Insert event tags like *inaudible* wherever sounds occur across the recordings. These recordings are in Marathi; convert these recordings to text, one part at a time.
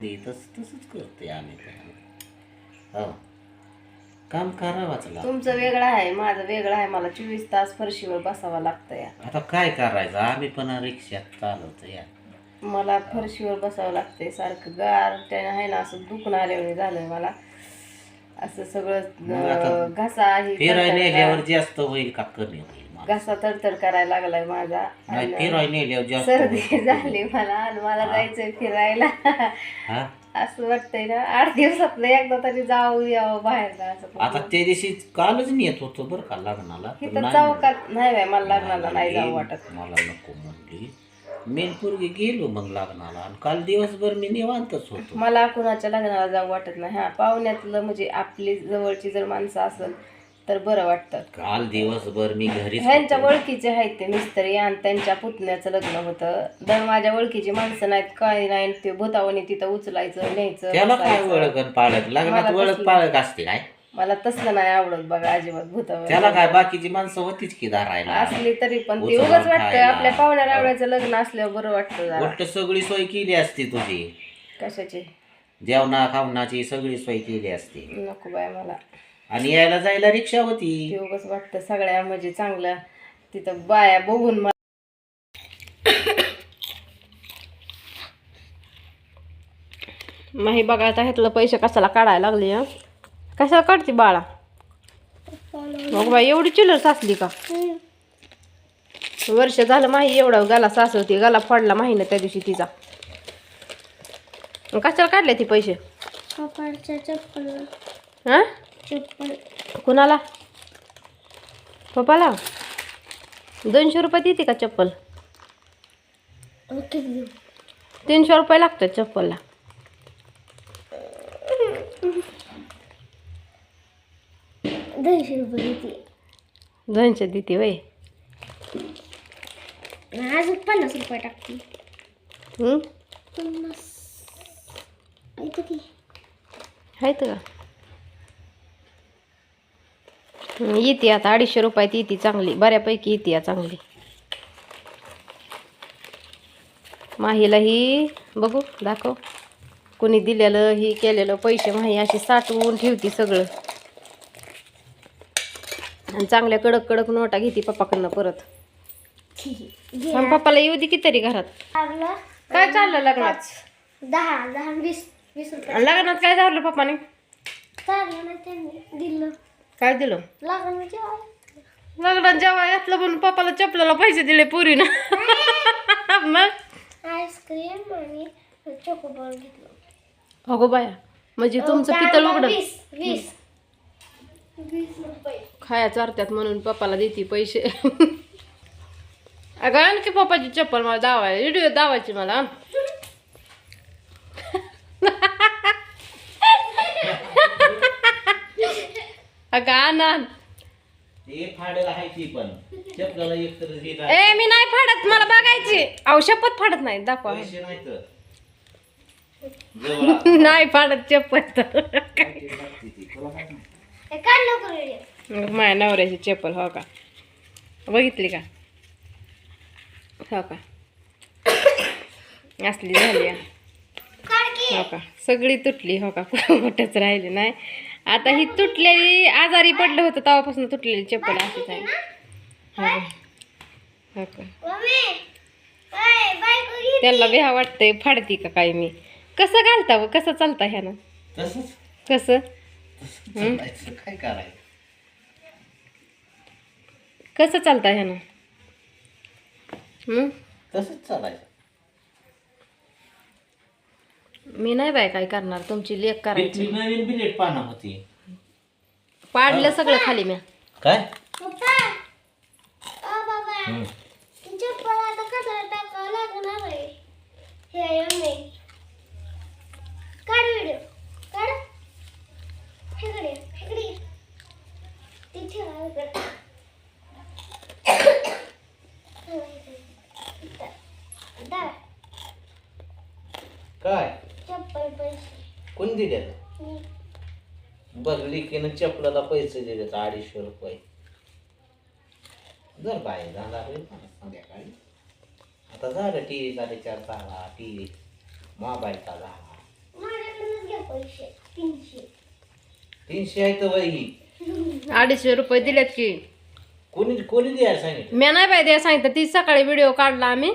ते तस तसंच करते आम्ही पण. हो. काम करावाच लागतं तुमचं वेगळं आहे माझं वेगळं आहे. मला चोवीस तास फरशीवर बसावं लागतं या आता काय करायचं? आम्ही पण रिक्षात चालवतो या. मला फरशीवर बसावं लागतंय. सारखं गार त्याने आहे ना असं दुखून आल्यावर झालंय मला. असं सगळं मग आता अं, घसा आहे फिरायला नेल्यावर जास्त होईल का कमी होईल? घसा तडतड करायला लागलाय माझा. नाही आणि फिरायला नेल्यावर जास्त सर्दी. झाली. मला आणि मला जायचंय फिरायला. हा? असं वाटतंय ना आठ दिवसातलं एकदा तरी जाऊ यावं बाहेर असं आता त्या दिवशी कालच नेत होतो बरं का लग्नाला पण तिथं नाही चौकात नाही बाय मला लग्नाला. नाही जाऊ वाटत. मला नको म्हणली. मेन पूर्वी गेलो मग लग्नाला आणि काल दिवसभर मी निवांतच होतो. मला कुणाच्या लग्नाला जाऊ वाटत नाही. हा पाहुण्यातलं म्हणजे आपली जवळची जर माणसं असेल तर बरं वाटतं. काल दिवसभर मी घरीच ह्यांच्या. ओळखीचे आहेत ते मिस्त्री आणि त्यांच्या पुतण्याचं लग्न होतं. दर माझ्या ओळखीची माणसं नाहीत काय नाही ते भूतावणी तिथं उचलायचं न्यायचं त्याला काय बसायचं. ओळख आणि पाळख? लग्नात मला ओळख तसलं- पाळख असते काय? मला तसलं नाही आवडत बघा अजिबात भूतावणी. त्याला काय बाकीची माणसं होतीच की धारायला? असली तरी पण ते उचलून उगाच वाटतं खायला. आपल्या पाहुण्या रावण्याचं लग्न असल्यावर बरं वाटतं जरा. गोष्ट सगळी सोय केली असती तुझी. कशाची? जेवणा खावणाची सगळी सोय केली असती. नको बाय मला. आणि यायला जायला रिक्षा होती. उगाच वाटतं सगळ्या म्हणजे चांगलं. तिथं बाया बघून मला माही बघा आता ह्यातलं पैसे कशाला काढायला लागले हं? कशाला काढते बाळा? मग बाई एवढी चिल्लर साचली का? वर्ष झालं माही एवढा गाला सासवती गाला फोडला माही ना त्या दिवशी तिचा. मग कशाला काढले ती पैसे? चप्पल हा? चप्पल कुणाला? पप्पाला? दोनशे रुपये देते का चप्पल? तीनशे रुपये लागतात चप्पलला. दोनशे रुपये घेतली दोनशे देते वय. अजून पन्नास रुपये टाकते? पन्नास. येतो की आहेत का हं, येते आता अडीचशे रुपयात येते चांगली बऱ्यापैकी येते या चांगली. माहीला ही बघू दाखव. कोणी दिलेलं ही केलेलं पैसे माही अशी साठवून ठेवती सगळं. आणि चांगल्या कडक कडक नोटा घेते पप्पाकडनं परत. पण पप्पाला येऊ दे की तरी घरात काय चाललं लग्नात? दहा दहा वीस वीस लग्नात काय झालं पप्पाने? दिलं. काय दिलं? लग्नात जेव्हा घातलं म्हणून पप्पाला चपलाला पैसे दिले पुरीनं. मग? आईस्क्रीम आणि चोकोबॉल घेतलं. अगो बाया म्हणजे तुमचं पितळ उघडं. खाया चारत्यात म्हणून पप्पाला देते पैसे. अगं आणखी पप्पाची चप्पल मला दावाय व्हिडिओ दावायची मला. अगं. ते फाडेला आहे ती पण. चपलाला एक तर हे काय ए मी नाही फाडत मला बघायची. अहो शपथ फाडत नाही दाखवा. पैसे नाही तर *laughs* जवळ आ- नाही फाडत चप्पल तर. काहीतरी लागते ती. तुला काय माहिती? हे काढ लवकर व्हिडिओ मग माझ्या नवऱ्याची चप्पल हो का? बघितली का? हो का? असली झाली आहे. काढ की. हो का? सगळी तुटली हो का? कुठंच राहिली नाही. आता ही तुटलेली आजारी पडलं होतं तेव्हापासून तुटलेली चप्पल अशीच आहे. हो? हो त्याला बेहा वाटतंय फाडती का काय मी? कसं घालता व कसं चालता ह्यानं? कसं? चालायचं काय करायचं? कसं चालता ह्यानं? हं? तसंच चालायचं. मी नाही बाय काय करणार तुमची लेख करायची. नवीन बिलेट पाना होती पाडलं सगळं खाली मी काय? पप्पा ओ बाबा चप्पल आता कचरा टाकावं लागणार आहे. हे मम्मी काढ व्हिडिओ काढ हेकडे हेकडे ती ठेवा इकडे. दादा, काय चप्पल पैसे कोण दिले मी बघ लिकीनं चपलाला पैसे दिले अडीचशे रुपये. जर बाय झाला होईल ना संध्याकाळी. आता झालं टी व्हीचा रिचार्ज झाला टी व्ही मोबाईलचा झाला. पैसे तीनशे. तीनशे आहे तर बाई. अडीचशे रुपये दिलेत की. कोणी कोणी द्यायला सांगितलं? मी नाही बाई द्या सांगितलं ती सकाळी व्हिडिओ काढला आम्ही.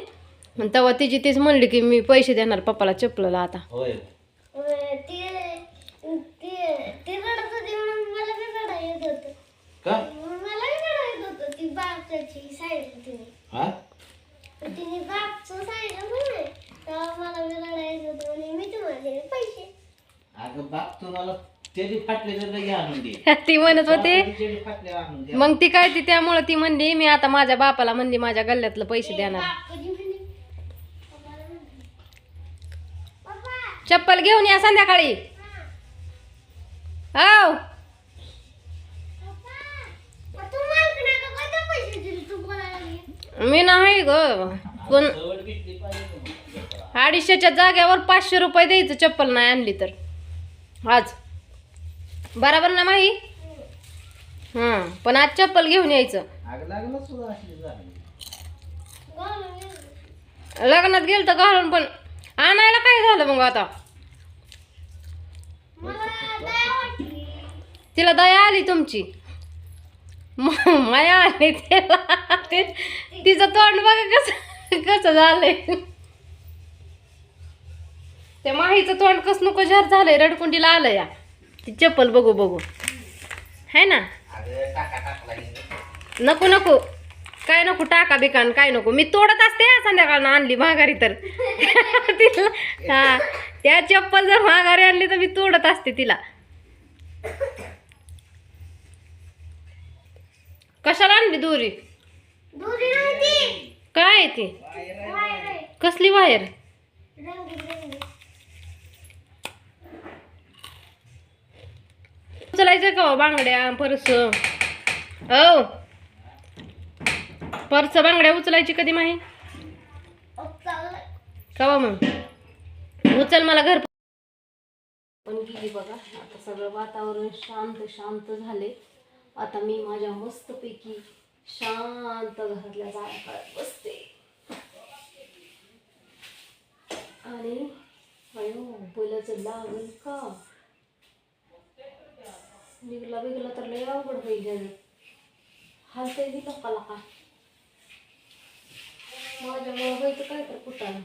आणि तेव्हा तिची तीच म्हणली की मी पैसे देणार पप्पाला चपलाला आता. होय ते ते ते रडत होती म्हणून मला बी रडा येत होतं का? होतं ती बापची सांगितलं तिने हा? तिने बापचं सांगितलं म्हणे तेव्हा मला बी रडा येत होतं म्हणे मी तुम्हाला दिले पैसे. अगं बाप तुम्हाला त्याची फाटले तर लगे आणून दे. *laughs* ती म्हणत होती त्याची फाटले आणून दे. मग ती काय ती त्यामुळं ती म्हणली मी आता माझ्या बापाला म्हणली माझ्या गल्ल्यातलं पैसे देणार. बाप कधी म्हणे पप्पाला म्हणे, पप्पा. चप्पल घेऊन या संध्याकाळी. हो पप्पा तू मालकीण का कोणते पैसे दिले तू बोलायला लागली मी नाही ग. पण. अडीचशेच्या जाग्यावर पाचशे रुपये द्यायचं चप्पल नाही आणली तर. आज. बरोबर ना माही? हां पण आज चप्पल घेऊन यायचं. लग्नात गेलं तर घालून पण आणायला काय झालं मग आता? मला दया वाटली तिला दया आली तुमची. माया आले त्याला. ते तिचं तोंड बघा कसं कसं झालंय. त्या माहीचं तोंड कसं नको झार झालंय रडकुंडीला आलं या. ती चप्पल बघू बघू. है ना? नको नको. काय नको टाका बिकान काय नको. मी तोडत असते संध्याकाळनं आणली माघारी तर. *laughs* तिला हा त्या चप्पल जर माघारी आणली तर मी तोडत असते तिला. कशाला आणली दोरी? काय आहे ती. कसली वायर? उचलायचं का हो बांगड्या? परस. हो परस बांगड्या उचलायची कधी माही? कवा मग? उचल मला घर. पण गेली बघा आता सगळं वातावरण शांत शांत झाले आता मी माझ्या मस्तपैकी शांत घरातल्या जाळ्यात बसते. आणि अयो बैलाचं लागल का? निघला बिगला तर लय अवघड होईल ह्यानं. हालतंय बी का? माझ्या व्हायचं काय तर कुठं?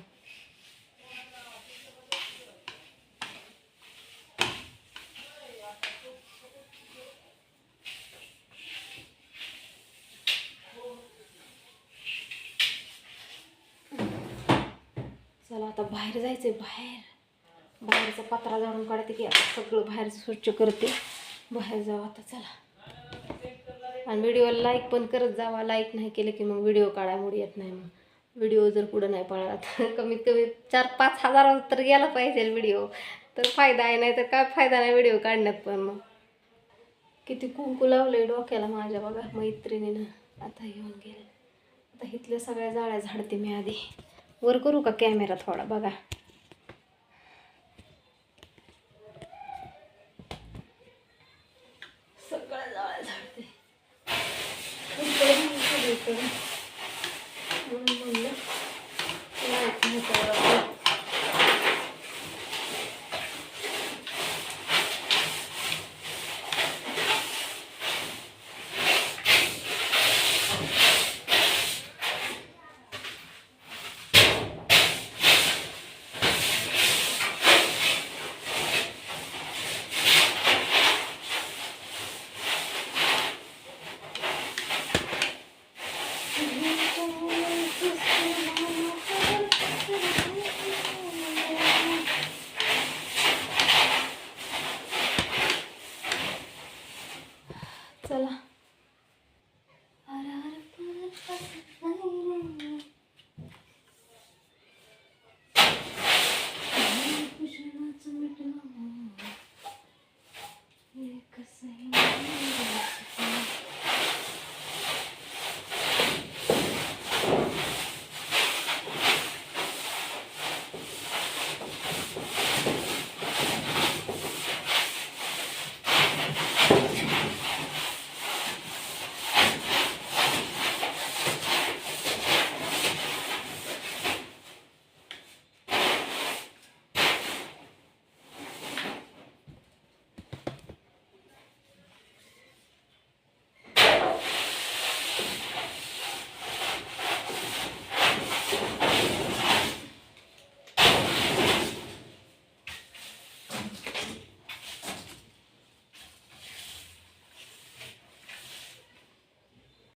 चला आता बाहेर जायचं आहे बाहेर. बाहेरचा पत्रा जाणून काढते की आता सगळं बाहेर स्वच्छ करते. बाहेर जाऊ आता चला. आणि व्हिडिओला लाईक पण करत जावा. लाईक नाही केलं की मग व्हिडिओ काढामुळे येत नाही मग. व्हिडिओ जर पुढं नाही पाळला तर *laughs* कमीत कमी चार पाच हजार तर गेला पाहिजे व्हिडिओ तर फायदा आहे नाही तर काय फायदा नाही व्हिडिओ काढण्यात पण मग. किती कुंकू लावले डोक्याला माझ्या बघा मैत्रिणीनं. आता येऊन गेले. आता इथल्या सगळ्या जाळ्या झाडते मी आधी. वर करू का कॅमेरा थोडा? बघा. सगळं